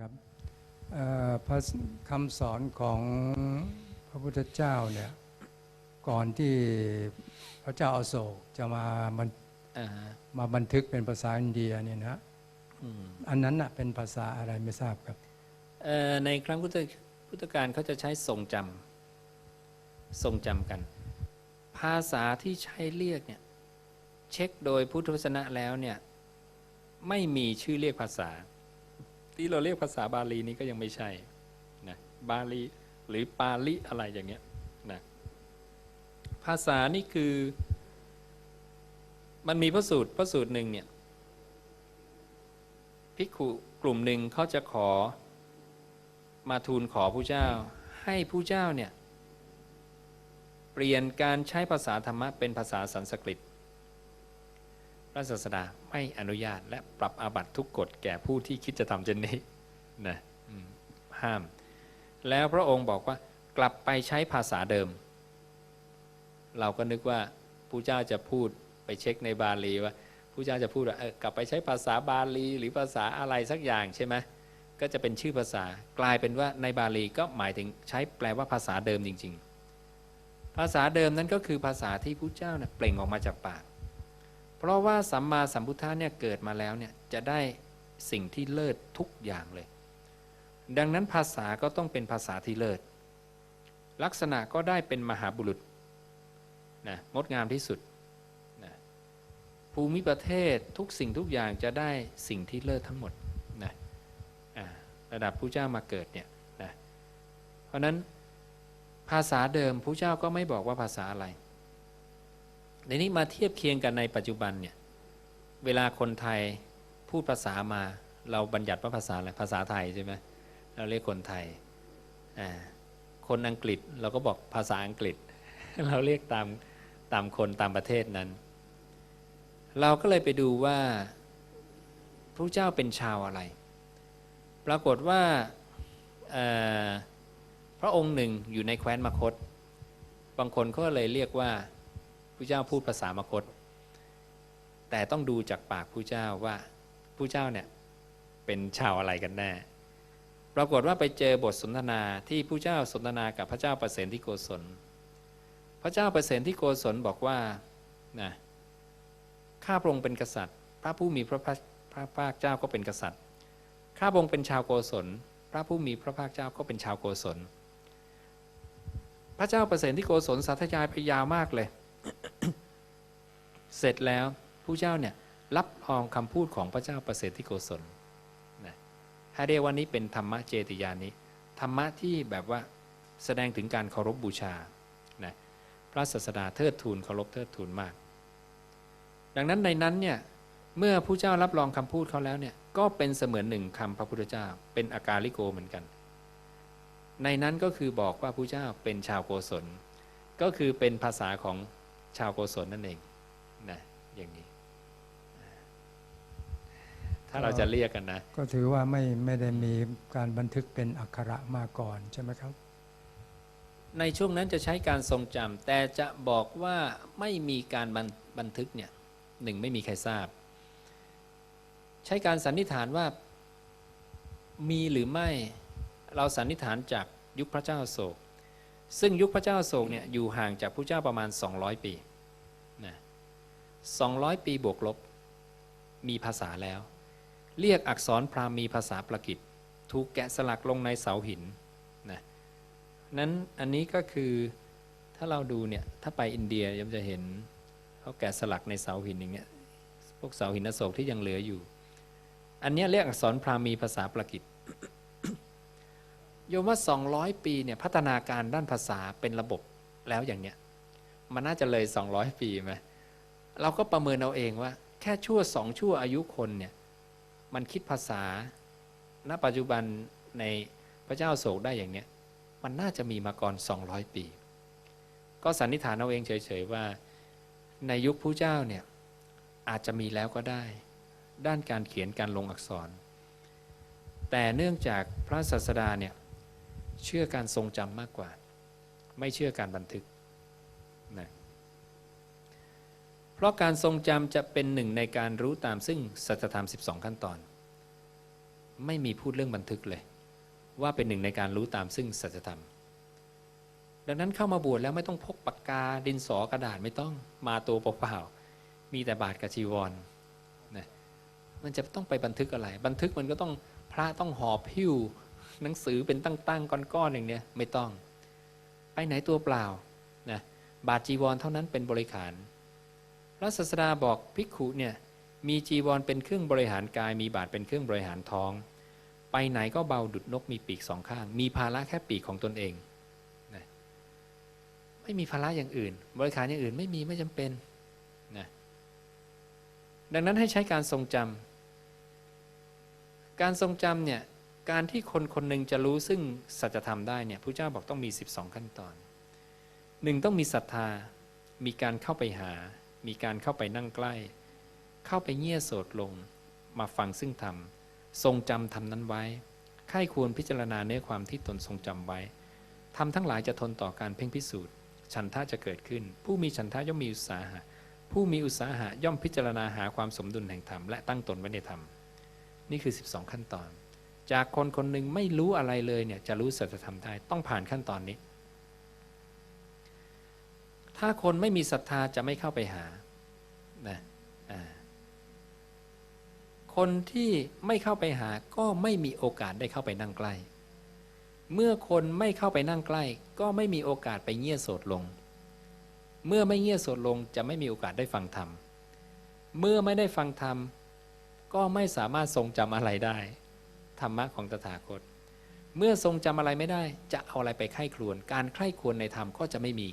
ครับเอ่อพระคำสอนของพระพุทธเจ้าเนี่ยก่อนที่พระเจ้าอาโศกจะมาบันอ่าฮะมาบันทึกเป็นภาษาอินเดียเนี่ยนะอืมอันนั้นน่ะเป็นภาษาอะไรไม่ทราบครับเอ่อในครั้งพุทธพุทธการเขาจะใช้ทรงจำทรงจำกัน ภาษาที่ใช้เรียกเนี่ยเช็คโดยพุทธวจนะแล้วเนี่ยไม่มีชื่อเรียกภาษา ที่เราเรียกภาษาบาลีนี้ก็ยังไม่ใช่นะบาลีหรือปาลิอะไรอย่างเงี้ยนะภาษานี่คือ มันมีพระสูตรพระสูตรหนึ่งเนี่ยภิกขุกลุ่มหนึ่งเขาจะขอมาทูลขอผู้เจ้า ให้ผู้เจ้าเนี่ยเปลี่ยนการใช้ภาษาธรรมะเป็นภาษาสันสกฤต ระศาสดาไม่อนุญาตและปรับอาบัติทุกกฎแก่ผู้ที่คิดจะทำเช่นนี้นะห้าม แล้วพระองค์บอกว่ากลับไปใช้ภาษาเดิม เราก็นึกว่าผู้เจ้าจะพูดไปเช็คในบาลีว่าผู้เจ้าจะพูดว่าเออกลับไปใช้ภาษาบาลีหรือภาษาอะไรสักอย่างใช่ไหมก็จะเป็นชื่อภาษากลายเป็นว่าในบาลีก็หมายถึงใช้แปลว่าภาษาเดิมจริง ๆ ภาษาเดิมนั้นก็คือภาษาที่ผู้เจ้าเนี่ยเปล่งออกมาจากปาก เพราะว่าสัมมาสัมพุทธะเนี่ยเกิดมาแล้วเนี่ยจะได้สิ่งที่เลิศทุกอย่างเลย ดังนั้นภาษาก็ต้องเป็นภาษาที่เลิศ ลักษณะก็ได้เป็นมหาบุรุษนะงดงามที่สุดนะภูมิประเทศทุกสิ่งทุกอย่างจะได้สิ่งที่เลิศทั้งหมดนะระดับผู้เจ้ามาเกิดเนี่ยนะเพราะฉะนั้นภาษาเดิมผู้เจ้าก็ไม่บอกว่าภาษาอะไร ในนี้มาเทียบเคียงกันในปัจจุบันเนี่ยเวลาคนไทยพูดภาษามา เราบัญญัติว่าภาษาอะไรภาษาไทยใช่ไหมเราเรียกคนไทยอ่าคนอังกฤษเราก็บอกภาษาอังกฤษ เราเรียกตามตามคนตามประเทศนั้น เราก็เลยไปดูว่าพระเจ้าเป็นชาวอะไร ปรากฏว่าพระองค์หนึ่งอยู่ในแคว้นมคต บางคนก็เลยเรียกว่า ผู้เจ้าพูดภาษามคต แต่ต้องดูจากปากผู้เจ้าว่าผู้เจ้าเนี่ยเป็นชาวอะไรกันแน่ปรากฏว่าไปเจอบทสนทนาที่ผู้เจ้าสนทนากับพระเจ้าประเสนที่โกศล พระเจ้าประเสนที่โกศลบอกว่านะข้าพระองค์เป็นกษัตริย์ พระผู้มีพระภาคพระภาคเจ้าก็เป็นกษัตริย์ข้าพระองค์เป็นชาวโกศล พระผู้มีพระภาคเจ้าก็เป็นชาวโกศล พระเจ้าประเสนที่โกศลสาธยายไปยาวมากเลย เสร็จแล้วผู้เจ้าเนี่ยรับรองคำพูดของพระเจ้าประเสริฐที่โกศลนะให้เรียกว่านี้เป็นธรรมะเจติยานิธรรมะที่แบบว่าแสดงถึงการเคารพบบูชานะพระศาสดาเทิดทูนเคารพเทิดทูนมาก ดังนั้นในนั้นเนี่ยเมื่อผู้เจ้ารับรองคำพูดเขาแล้วเนี่ยก็เป็นเสมือนหนึ่งคำพระพุทธเจ้า เป็นอาการลิโกเหมือนกัน ในนั้นก็คือบอกว่าผู้เจ้าเป็นชาวโกศล ก็คือเป็นภาษาของ ชาวโกศลนั่นเองนะอย่างนี้ ถ้าเราจะเรียกกันนะ ก็ถือว่าไม่ไม่ได้มีการบันทึกเป็นอักขระมาก่อนใช่ไหมครับ ในช่วงนั้นจะใช้การทรงจำแต่จะบอกว่าไม่มีการบันบันทึกเนี่ยหนึ่งไม่มีใครทราบ ใช้การสันนิษฐานว่ามีหรือไม่เราสันนิษฐานจากยุคพระเจ้าโศก ซึ่งยุคพระเจ้าโศกเนี่ยอยู่ห่างจากพระเจ้าประมาณ 200 ปีนะ 200 ปีบวกลบ มีภาษาแล้ว เรียกอักษรพราหมีภาษาประกิตถูกแกะสลักลงในเสาหินนะนั้นอันนี้ก็คือถ้าเราดูเนี่ยถ้าไปอินเดียยมจะเห็นเขาแกะสลักในเสาหินอย่างเงี้ยพวกเสาหินอโศกที่ยังเหลืออยู่ อันนี้เรียกอักษรพราหมีภาษาประกิตโยมว่า200 ปีเนี่ยพัฒนาการด้านภาษาเป็นระบบแล้วอย่างเนี้ยมันน่าจะเลย 200 ปีไหม เราก็ประเมินเอาเองว่า แค่ชั่วสองชั่วอายุคนเนี่ยมันคิดภาษา ณ ปัจจุบันในพระเจ้าโศกได้อย่างเนี้ยมันน่าจะมีมาก่อน 200 ปี ก็สันนิษฐานเอาเองเฉยๆว่า ในยุคผู้เจ้าเนี่ยอาจจะมีแล้วก็ได้ ด้านการเขียนการลงอักษร แต่เนื่องจากพระศาสดาเนี่ยเชื่อการทรงจำมากกว่า ไม่เชื่อการบันทึกนะ เพราะการทรงจำจะเป็นหนึ่งในการรู้ตามซึ่งสัจธรรม 12 ขั้นตอน ไม่มีพูดเรื่องบันทึกเลย ว่าเป็นหนึ่งในการรู้ตามซึ่งสัจธรรม ดังนั้นเข้ามาบวชแล้วไม่ต้องพกปากกาดินสอกระดาษไม่ต้องมาตัวเปล่าๆมีแต่บาทกับจีวรนะมันจะต้องไปบันทึกอะไร บันทึกมันก็ต้องพระต้องหอบพิ้วหนังสือเป็นตั้งๆก้อนๆอย่างเนี้ยไม่ต้อง ไปไหนตัวเปล่านะบาทจีวรเท่านั้นเป็นบริขาร พระศาสดาบอกภิกขุเนี่ยมีจีวรเป็นเครื่องบริหารกาย มีบาทเป็นเครื่องบริหารท้อง ไปไหนก็เบาดุดนกมีปีกสองข้าง มีภาระแค่ปีกของตนเองนะไม่มีภาระอย่างอื่น บริขารอย่างอื่นไม่มีไม่จำเป็นนะดังนั้นให้ใช้การทรงจำการทรงจำเนี่ยการที่คนคนหนึ่งจะรู้ซึ่งสัจธรรมได้เนี่ยพระเจ้าบอกต้องมี 12 ขั้นตอนหนึ่งต้องมีศรัทธามีการเข้าไปหา มีการเข้าไปนั่งใกล้ เข้าไปเงี่ยโสดลง มาฟังซึ่งธรรม ทรงจำธรรมนั้นไว้ใครควรพิจารณาเนื้อความที่ตนทรงจำไว้ทำทั้งหลายจะทนต่อการเพ่งพิสูจน์ ฉันทะจะเกิดขึ้น ผู้มีฉันทะย่อมมีอุตสาหะ ผู้มีอุตสาหะย่อมพิจารณาหาความสมดุลแห่งธรรมและตั้งตนไว้ในธรรม นี่คือ 12 ขั้นตอน จากคนคนหนึ่งไม่รู้อะไรเลยเนี่ยจะรู้สัจธรรมได้ต้องผ่านขั้นตอนนี้ ถ้าคนไม่มีศรัทธาจะไม่เข้าไปหานะคนที่ไม่เข้าไปหาก็ไม่มีโอกาสได้เข้าไปนั่งใกล้ เมื่อคนไม่เข้าไปนั่งใกล้ ก็ไม่มีโอกาสไปเงี่ยโสดลง เมื่อไม่เงี่ยโสดลงจะไม่มีโอกาสได้ฟังธรรม เมื่อไม่ได้ฟังธรรม ก็ไม่สามารถทรงจำอะไรได้ ธรรมะของตถาคต เมื่อทรงจำอะไรไม่ได้ จะเอาอะไรไปไข้ครวน การไข้ครวนในธรรมก็จะไม่มี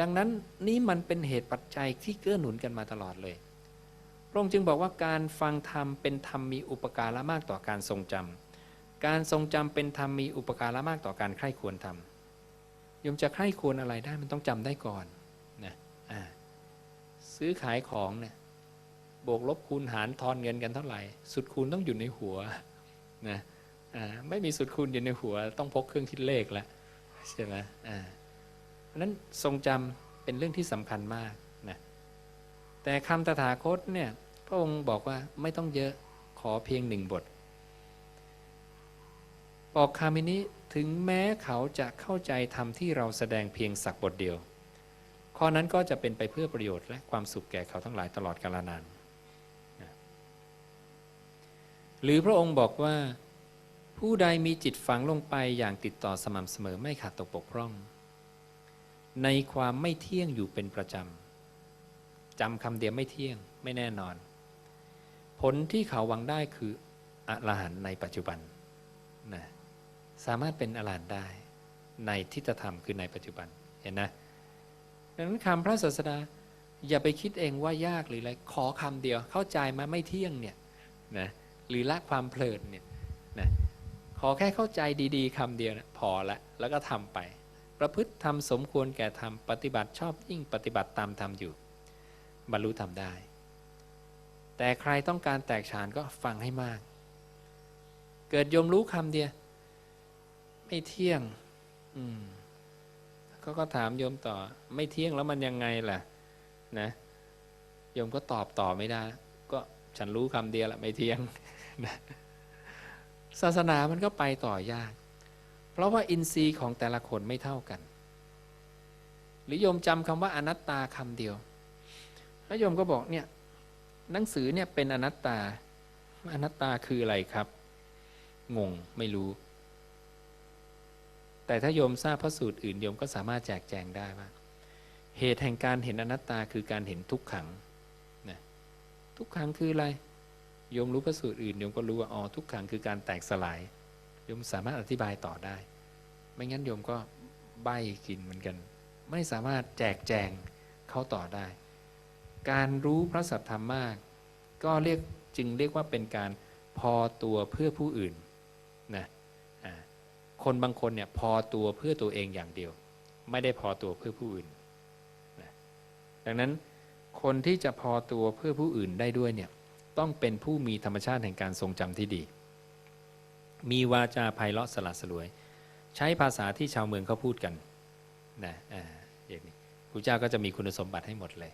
ดังนั้นนี่มันเป็นเหตุปัจจัยที่เกื้อหนุนกันมาตลอดเลย พระองค์จึงบอกว่าการฟังธรรมเป็นธรรมมีอุปการะมากต่อการทรงจำการทรงจำเป็นธรรมมีอุปการะมากต่อการใคร่ควรทำโยมจะใคร่ควรอะไรได้มันต้องจำได้ก่อนนะซื้อขายของเนี่ยบวกลบคูณหารทอนเงินกันเท่าไหร่ สุดคูณต้องอยู่ในหัวนะไม่มีสุดคูณอยู่ในหัว ต้องพกเครื่องคิดเลขแล้วใช่ไหมอ่า เพราะนั้นทรงจำเป็นเรื่องที่สำคัญมากนะแต่คำตถาคตเนี่ยพระองค์บอกว่าไม่ต้องเยอะขอเพียงหนึ่งบท บอกคามินี้ถึงแม้เขาจะเข้าใจธรรมที่เราแสดงเพียงสักบทเดียว ข้อนั้นก็จะเป็นไปเพื่อประโยชน์และความสุขแก่เขาทั้งหลายตลอดกาลนาน หรือพระองค์บอกว่า ผู้ใดมีจิตฝังลงไปอย่างติดต่อสม่ำเสมอไม่ขาดตกบกพร่อง ในความไม่เที่ยงอยู่เป็นประจำจำคำเดียวไม่เที่ยงไม่แน่นอน ผลที่เขาหวังได้คืออรหันต์ในปัจจุบันนะสามารถเป็นอรหันต์ได้ในทิฏฐธรรมคือในปัจจุบันเห็นนะดังนั้นคำพระศาสดาอย่าไปคิดเองว่ายากหรืออะไรขอคำเดียวเข้าใจมาไม่เที่ยงเนี่ยนะหรือละความเพลินเนี่ยนะขอแค่เข้าใจดี ๆคำเดียวนะพอละแล้วก็ทำไป ประพฤติทำสมควรแก่ธรรม ปฏิบัติชอบยิ่งปฏิบัติตามธรรมอยู่ บรรลุธรรมได้ แต่ใครต้องการแตกฉานก็ฟังให้มาก เกิดโยมรู้คำเดียวไม่เที่ยง อืมเขาก็ถามโยมต่อ ไม่เที่ยงแล้วมันยังไงล่ะ นะโยมก็ตอบต่อไม่ได้ ก็ฉันรู้คำเดียวละไม่เที่ยงศาสนามันก็ไปต่อยาก เพราะว่าอินทรีย์ของแต่ละคนไม่เท่ากัน หรือโยมจำคำว่าอนัตตาคำเดียวแล้วโยมก็บอกเนี่ยหนังสือเนี่ยเป็นอนัตตา อนัตตาคืออะไรครับ งงไม่รู้ แต่ถ้าโยมทราบพระสูตรอื่นโยมก็สามารถแจกแจงได้ว่า เหตุแห่งการเห็นอนัตตาคือการเห็นทุกขังนะทุกขังคืออะไรโยมรู้พระสูตรอื่นโยมก็รู้ว่าอ๋อทุกขังคือการแตกสลาย โยมสามารถอธิบายต่อได้ ไม่งั้นโยมก็ใบ้กินเหมือนกัน ไม่สามารถแจกแจงเขาต่อได้ การรู้พระสัทธรรมมาก ก็เรียกจึงเรียกว่าเป็นการพอตัวเพื่อผู้อื่นนะคนบางคนเนี่ยพอตัวเพื่อตัวเองอย่างเดียว ไม่ได้พอตัวเพื่อผู้อื่นนะดังนั้นคนที่จะพอตัวเพื่อผู้อื่นได้ด้วยเนี่ยต้องเป็นผู้มีธรรมชาติแห่งการทรงจำที่ดี มีวาจาไพเราะสละสลวย ใช้ภาษาที่ชาวเมืองเขาพูดกันนะอ่าอย่างนี้ครูเจ้าก็จะมีคุณสมบัติให้หมดเลย